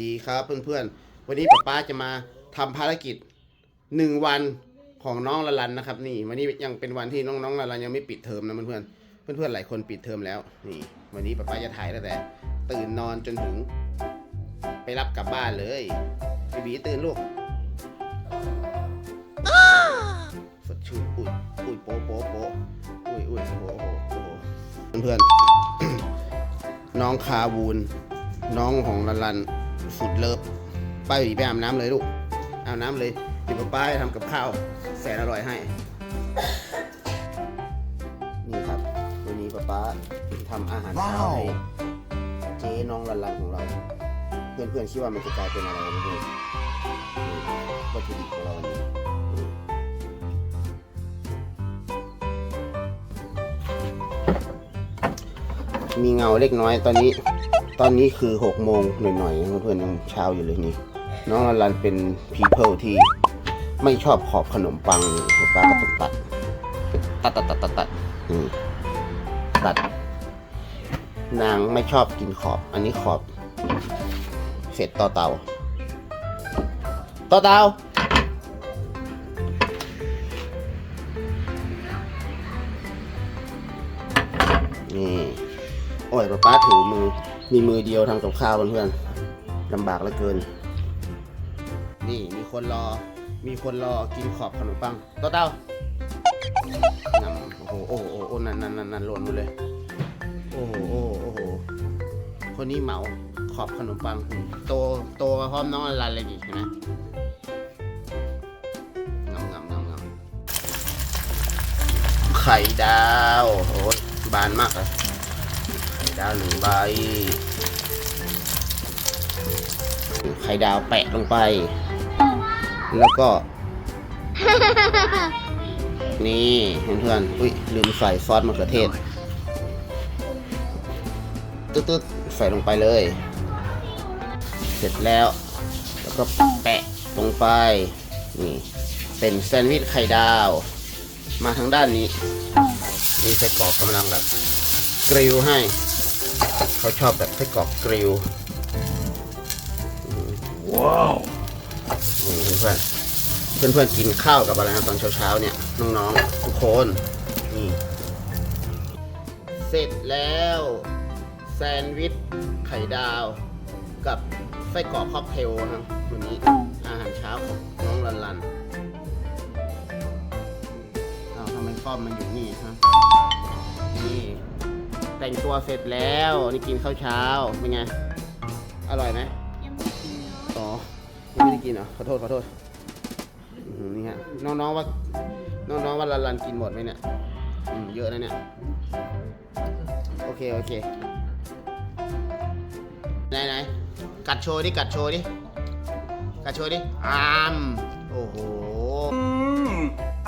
ดีครับเพื่อนๆ วันนี้ป๊าป๊าจะมาทำภารกิจหนึ่งวันของน้องละลันนะครับ นี่วันนี้ยังเป็นวันที่น้องๆละลันยังไม่ปิดเทอมนะเพื่อนๆเพื่อนๆหลายคนปิดเทอมแล้วนี่ วันนี้ป๊าป๊าจะถ่ายตั้งแต่ ตื่นนอนจนถึง ไปรับกลับบ้านเลยบีบีตื่นลูกสดชื่นอุ้ยอุ้ยโป๊ะโป๊ะโป๊ะอุ้ยอุ้ยโอ้โหโอ้โหเพื่อนๆน้องคาวูนน้องของลันลัน สุดเลิฟไปหนีไปอาบน้ำเลยลูกอาบน้ำเลยเดี๋ยวป้าจะทำกับข้าวแสนอร่อยให้ นี่ครับวันนี้ป้าป้าทำอาหารเช้าให้เจ๊น้องลันลันของเรา เพื่อนๆคิดว่ามันจะกลายเป็นอะไรนะเพื่อนนี่วัตถุดิบของเราวันนี้นี่มีเงาเล็กน้อยตอนนี้ ตอนนี้คือหกโมงหน่อยๆเพื่อนๆยังเช้าอยู่เลยนี่น้องอลันเป็น people ที่ไม่ชอบขอบขนมปังนี่ป้าก็ต้องตัดตัดตัดตัดตัดตัดตัด นางไม่ชอบกินขอบ อันนี้ขอบ เสร็จต่อเตาต่อเตา มีมือเดียวทำกับข้าวเพื่อนๆลำบากเหลือเกิน นี่มีคนรอ มีคนรอกินขอบขนมปังต่อเตานำโอ้โหโอ้โหโอ้โหนั่นนั่นนั่นนั่นหล่นหมดเลย โอ้โหโอ้โหโอ้โหคนนี้เหมาขอบขนมปังโตโตมาพร้อมน้องอลันเลยดิเห็นไหมงำงำงำงำไข่ดาวโอ้ยบานมากเลยไข่ ดาวหนึ่งใบ ไข่ดาวแปะลงไป แล้วก็ นี่เพื่อนๆอุ้ยลืมใส่ซอสมะเขือเทศ ตึ๊ดๆ ใส่ลงไปเลย เสร็จแล้ว แล้วก็แปะลงไป นี่ เป็นแซนด์วิชไข่ดาว มาทางด้านนี้ นี่ไส้กรอกกำลังแบบกริลให้ เขาชอบแบบไส้กรอกกริลว้าวนี่เพื่อนๆเพื่อนเพื่อนๆกินข้าวกับอะไรนะตอนเช้าๆเนี่ยน้องๆทุกคนนี่เสร็จแล้ว แซนด์วิชไข่ดาว กับไส้กรอกค็อกเทลนะครับวันนี้อาหารเช้าของน้องลันลันอ้าวทำไมกล้อมมันอยู่นี่ครับนี่ แต่งตัวเสร็จแล้วนี่กินข้าวเช้าเป็นไง อร่อยไหมอ๋อยังไม่ได้กินเหรอขอโทษขอโทษอื้อหือนี่ฮะน้องๆว่าน้องๆว่าลันลันกินหมดไหมเนี่ยอืมเยอะนะเนี่ยโอเคโอเคไหนไหนกัดโชว์ดิกัดโชว์ดิกัดโชว์ดิอามโอ้โห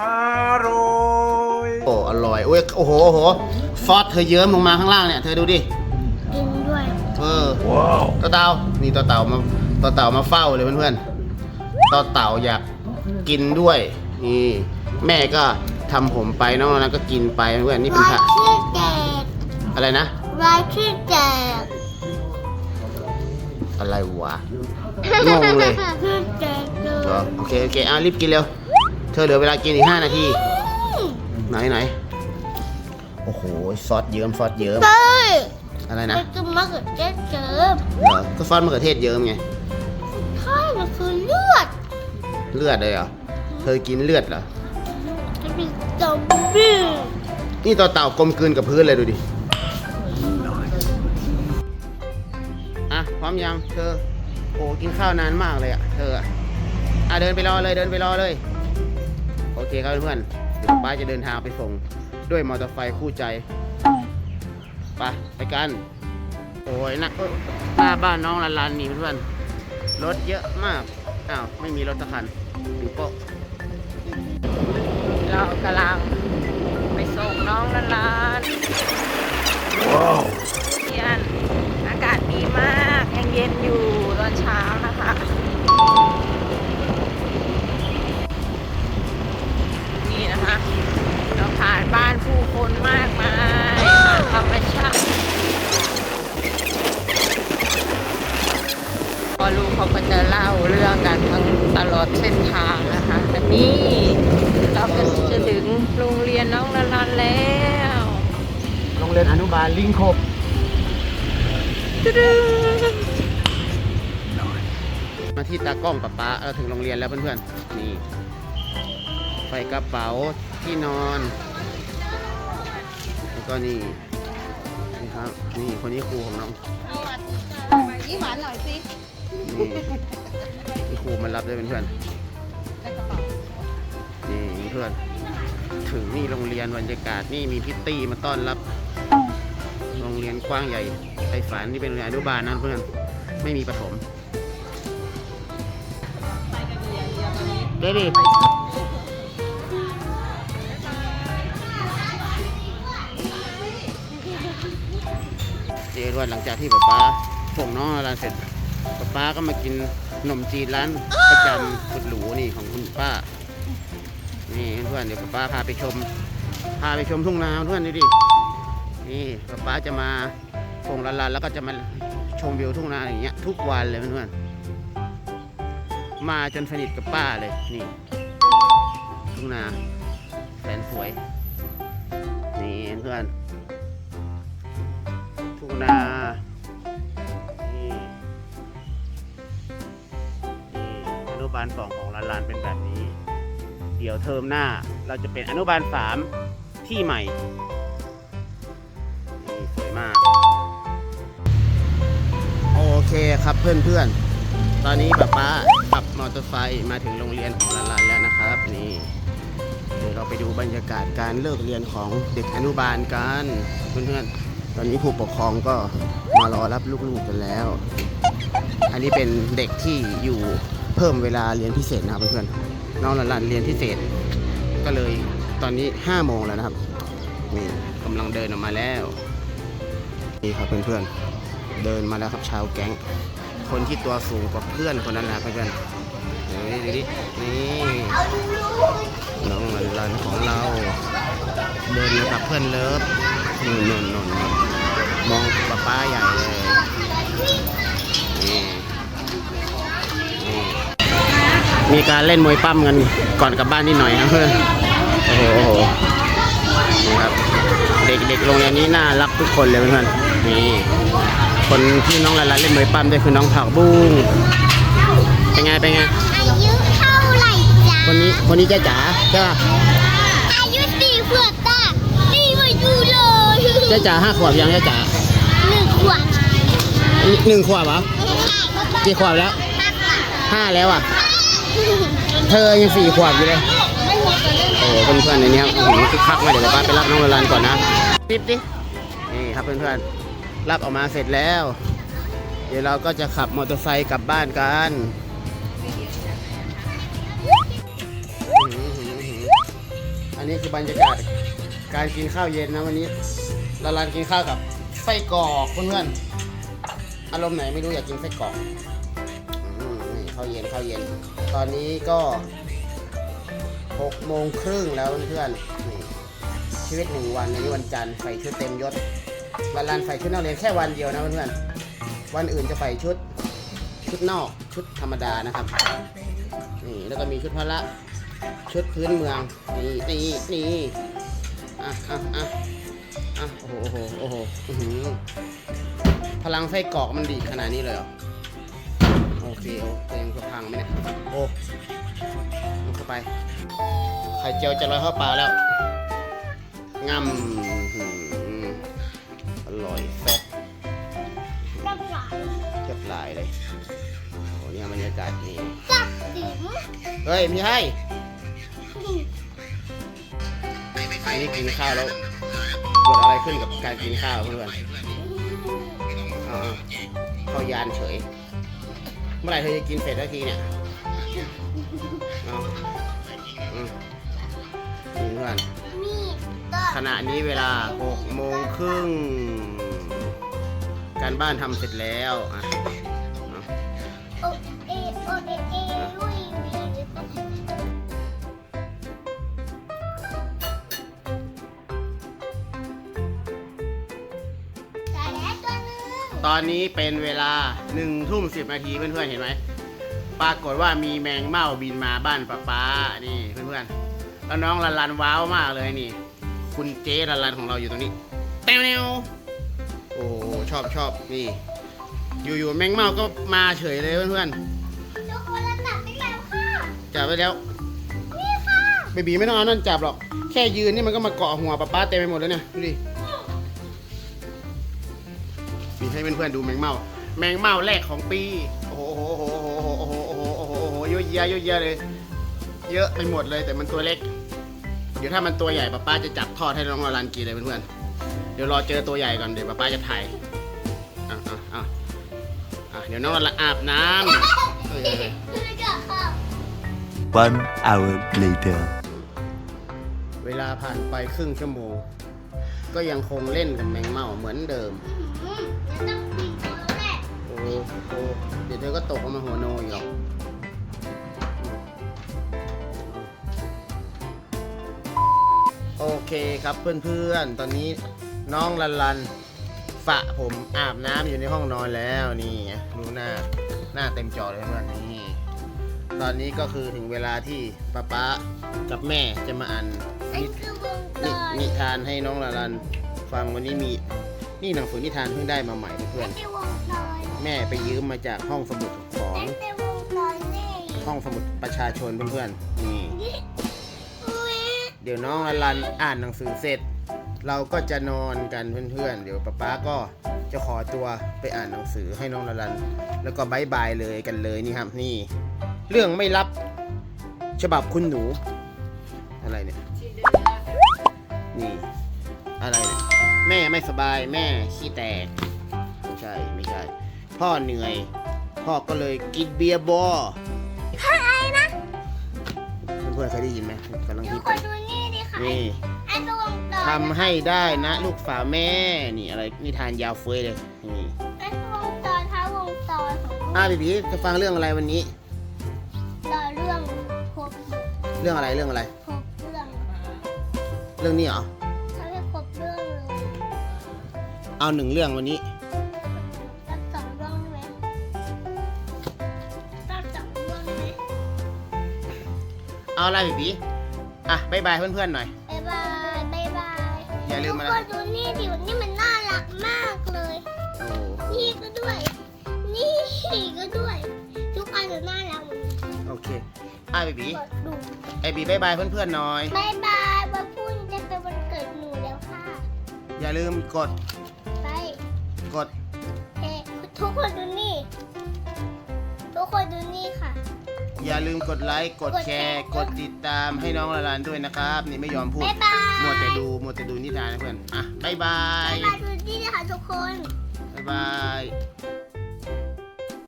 อร่อยโอ้อร่อยโอ้ยโอ้โหโอ้โห ซอสเธอเยิ้มลงมาข้างล่างเนี่ย เธอดูดิ กินด้วย เออว้าวต่อเต่านี่ต่อเต่ามาต่อเต่ามาเฝ้าเลยเพื่อนๆต่อเต่าอยากกินด้วยนี่แม่ก็ทำผมไปน้องนั้นก็กินไปเพื่อนนี่เป็นรายผักชื่อแจกอะไรนะรายชื่อแจกอะไรวะงงเลยชื่อแจกเลเหรอยโอเคโอเคเอารีบกินเร็ว เธอเหลือเวลากินอีก5นาที ไหนไหน โอ้โหซอสเยิ้มซอสเยิ้มเฮ้ยอะไรมันะนคือมะเขือเทศเจิมเหรอก็ซอสมะเขือเทศเยิ้มไงใช่มันคือเลือด เลือดเลยเหรอเธอกินเลือดเหรอจะเป็นซอมบี้นี่ต่อเต่ากลมกลืนกับพื้นเลยดูดิอะพร้อมยังเธอโอ้กินข้าวนานมากเลยอะเธออะอะเดินไปรอเลยเดินไปรอเลย โอเคครับเพื่อนๆเดี๋ยวป้าจะเดินทางไปส่ง ด้วยมอเตอร์ไซค์คู่ใจไปไปกัน โอ้ยนะเอ้ยหน้าบ้านน้องลันลันนี่เพื่อนๆรถเยอะมาก อ้าว ไม่มีรถสักคันถึงโป๊ะเรากำลังไปส่งน้องละลานว้าวเทียนอากาศดีมากยังเย็นอยู่ตอนเช้านะคะนี่นะคะเรา ผ่านบ้านผู้คนมากมายธรรมชาติพอรู้ตลอดเส้นทางนะคะอันนี้เราก็จะถึงโรงเรียนน้องนารันแล้ว โรงเรียนอนุบาลลิงคบตึ๊ดมาที่ตากล้องป๊าป๊าเราถึงโรงเรียนแล้วเพื่อนๆนี่ใส่กระเป๋าที่นอน แล้วก็นี่นี่ครับ นี่คนนี้ครูของน้องยิ้มหวานหน่อยสินี่นี่ครูมารับด้วยเพื่อนๆนี่เพื่อน ถึงนี่โรงเรียนบรรยากาศนี่มีพิตตี้มาต้อนรับ โรงเรียนกว้างใหญ่ไฟฝันนี่เป็นโรงเรียนอนุบาลนะเพื่อน ไม่มีประถมเดดี้ เจด้วยหลังจากที่ป๊าป๊าส่งน้องร้านเสร็จป๊าป๊าก็มากินขนมจีนร้านประจำสุดหรูนี่ของคุณป้า นี่เพื่อนเดี๋ยวป๊าป๊าพาไปชม พาไปชมทุ่งนาเพื่อนดูดินี่ป๊าป๊าจะมาส่งลานๆแล้วก็จะมาชมวิวทุ่งนาอย่างเงี้ยทุกวันเลยเพื่อนมาจนสนิทกับป้าเลยนี่ทุ่งนาแสนสวย นี่เพื่อน ทุ่งนานี่นี่อนุบาลสองของลานๆเป็นแบบนี้ เดี๋ยวเทอมหน้าเราจะเป็นอนุบาลสามที่ใหม่นี่สวยมาก โอเคครับเพื่อนๆ ตอนนี้ป๊าป๊าขับมอเตอร์ไซค์มาถึงโรงเรียนของลานๆแล้วนะครับนี่เดี๋ยวเราไปดูบรรยากาศการเลิกเรียนของเด็กอนุบาลกันเพื่อนๆ ตอนนี้ผู้ปกครองก็มารอรับลูกๆกันแล้ว อันนี้เป็นเด็กที่อยู่เพิ่มเวลาเรียนพิเศษนะครับเพื่อนๆน้องหลานๆเรียนพิเศษ ก็เลยตอนนี้5โมงแล้วนะครับนี่กำลังเดินออกมาแล้วนี่ครับเพื่อนๆเดินมาแล้วครับชาวแก๊ง คนที่ตัวสูงกว่าเพื่อนคนนั้นแหละเพื่อนๆนี่ดูดินี่น้องหลานๆของเรา เดินมากับเพื่อนเลิฟ นู่นนู่นนู่นนู่นมองป้าป้าใหญ่เลยนี่นี่มีการเล่นมวยปั้มกันก่อนกลับบ้านนิดหน่อยนะเพื่อนโอ้โหโอ้โหนี่ครับ เด็กๆโรงเรียนนี้น่ารักทุกคนเลยเพื่อนๆนี่คนที่น้องลาลาเล่นมวยปั้มด้วยคือน้องผักบุ้งเป็นไงเป็นไงอายุเท่าไหร่จ๊ะคนนี้คนนี้จ้าจ๋าใช่ป่ะอายุสี่ขวบจ้ะนี่มาดูเลยจ้าจ๋าห้าขวบยังจ้าจ๋าหนึ่งขวบหนึ่งขวบเหรอกี่ขวบแล้วห้าแล้วอะ เธอยังสี่ขวบอยู่เลยโอ้โหเพื่อนๆในนี้ครับโอ้โหคึกคักมากเดี๋ยวป้าไปรับน้องลาลานก่อนนะปิ๊บดินี่ครับเพื่อนๆรับออกมาเสร็จแล้ว เดี๋ยวเราก็จะขับมอเตอร์ไซค์กลับบ้านกันอันนี้คือบรรยากาศ การกินข้าวเย็นนะวันนี้ลาลานกินข้าวกับไส้กรอกเพื่อนๆอารมณ์ไหนไม่รู้อยากกินไส้กรอกนี่ข้าวเย็นข้าวเย็น ตอนนี้ก็หกโมงครึ่งแล้วเพื่อนๆนี่ชีวิตหนึ่งวันในนี้วันจันทร์ใส่ชุดเต็มยศวันรันใส่ชุดนักเรียนแค่วันเดียวนะเพื่อนๆวันอื่นจะใส่ชุดชุดนอกชุดธรรมดานะครับนี่แล้วก็มีชุดพละชุดพื้นเมืองนี่นี่นี่ อะอะอะอะโอ้โหโอ้โหโอ้โหอื้อหือพลังไส้กรอกมันดีขนาดนี้เลยเหรอโอเคโอเคยังจะพังไหมเนี่ยโอ้ลงเข้าไปไข่เจียวจะลอยเข้าปากแล้วงำอื้อหืออร่อยแซ่บจับหลายเทียบหลายเลยโอ้โหเนี่ยบรรยากาศนี่จับติ๋มเฮ้ยไม่ใช่ อันนี้กินข้าวแล้วเกิดอะไรขึ้นกับการกินข้าวเพื่อนอ่าเข้ายานเฉย เมื่อไหร่เธอจะกินเสร็จสักทีเนี่ยเอาอืมนี่เพื่อนขณะนี้เวลา6โมงครึ่งการบ้านทำเสร็จแล้วอะ ตัวหนึงตอนนี้เป็นเวลา1ทุ่ม10นาทีเพื่อนๆเห็นไหมปรากฏว่ามีแมงเม่าบินมาบ้านป้าป้านี่เพื่อนๆแล้วน้องลันลันว้าวมากเลยนี่ คุณเจ๊ลันลันของเราอยู่ตรงนี้เต้วเนวโอ้ชอบชอบนี่ อยู่ๆแมงเม่าก็มาเฉยเลยเพื่อนทุกคนระดับไปแล้วค่ะๆจับไปแล้วนี่ค่ะเบบีไม่ต้องเอานั่นจับหรอกแค่ยืนนี่มันก็มาเกาะหัวป้าป้าเต็มไปหมดแล้วเนี่ยดูดิ ให้เพื่อนๆดูแมงเม่าแมงเม่าแรกของปี โอ้โหโอ้โหโอ้โหโอ้โหโอ้โหโอ้โหโอ้โหเยอะแยะเยอะแยะเลย เยอะไปหมดเลยแต่มันตัวเล็ก เดี๋ยวถ้ามันตัวใหญ่ป้าป้าจะจับทอดให้น้องลาลันกินเลยเพื่อนๆ เดี๋ยวรอเจอตัวใหญ่ก่อนเดี๋ยวป้าป้าจะถ่ายอะอะอะอะเดี๋ยวน้องลาลันอาบน้ำเออคือจะค่ะ One hour later. เวลาผ่านไปครึ่งชั่วโมง ก็ยังคงเล่นกับแมงเม่าเหมือนเดิมอืมจะ ต้องกินตัวแรกโอ้โหเดี๋ยวเธอก็ตกลงมาหัวโนอีกหรอกโอเคครับเพื่อนๆ ตอนนี้น้องลันลันฝะผมอาบน้ำอยู่ในห้องนอนแล้วนี่ดูหน้าหน้าเต็มจอเลยเพื่อนนี่ตอนนี้ก็คือถึงเวลาที่ป๊าป๊ากับแม่จะมาอ่านอันนิคือวงจรนิทานให้น้องลันลันฟังวันนี้มี นี่หนังสือนิทานเพิ่งได้มาใหม่เพื่อนอันคือวงจรๆแม่ไปยืมมาจากห้องสมุดของอันคือวงจรนี่ห้องสมุดประชาชนเพื่อนๆนี่นี่อุ้ยเดี๋ยวน้องลันลันอ่านหนังสือเสร็จ เราก็จะนอนกันเพื่อนๆ เดี๋ยวป๊าป๊าก็จะขอตัวไปอ่านหนังสือให้น้องลันลัน แล้วก็บายบายเลยกันเลยนี่ครับนี่ เรื่องไม่ลับฉบับคุณหนู อะไรเนี่ย นี่ อะไรเนี่ย แม่ไม่สบายแม่ขี้แตก ไม่ใช่ไม่ใช่ พ่อเหนื่อย พ่อก็เลยกินเบียร์บออะไรนะเพื่อนๆเคยได้ยินไหมกำลังทุฮิกตคนดูนี่ดิค่ะนี่อันคือวงจรทำให้ได้นะลูกฝาแม่นี่อะไรนิทานยาวเฟ้ยเลยนี่อันคือวงจรท้าวงจรของอ้าวบีบีจะฟังเรื่องอะไรวันนี้ ต่อเรื่องครบเรื่องอะไรเรื่องอะไร ครบเรื่อง เรื่องนี้เหรอ เอาหนึ่งเรื่องวันนี้ ตัดสองเรื่องได้ไหมตัดสองเรื่องได้ไหมเอาอะไรบีบีอะบายบายเพื่อนๆหน่อยบ๊ายบายบ๊ายบายอย่าลืมอะไรทุกคนดูนี่ดิวันนี้มันน่ารักมากเลย โอ้นี่ก็ด้วย นี่ก็ด้วย ทุกอันจะน่ารักหมดเลยโอเคอะบีบีกดดูไอบีบายบายเพื่อนๆหน่อยบ๊ายบายวันพรุ่งนี้จะเป็นวันเกิดหนูแล้วค่ะ อย่าลืมกดไปกดเอ๊ะ ทุกคนดูนี่ ทุกคนดูนี่ค่ะ อย่าลืมกดไลค์ กดแชร์ กดติดตามให้น้องละลานด้วยนะครับ นี่ไม่ยอมพูดบ๊ายบายมัวแต่ดูมัวแต่ดูนิทานนะเพื่อน อะบายบายบ๊ายบายดูนี่นะคะทุกคน บายบาย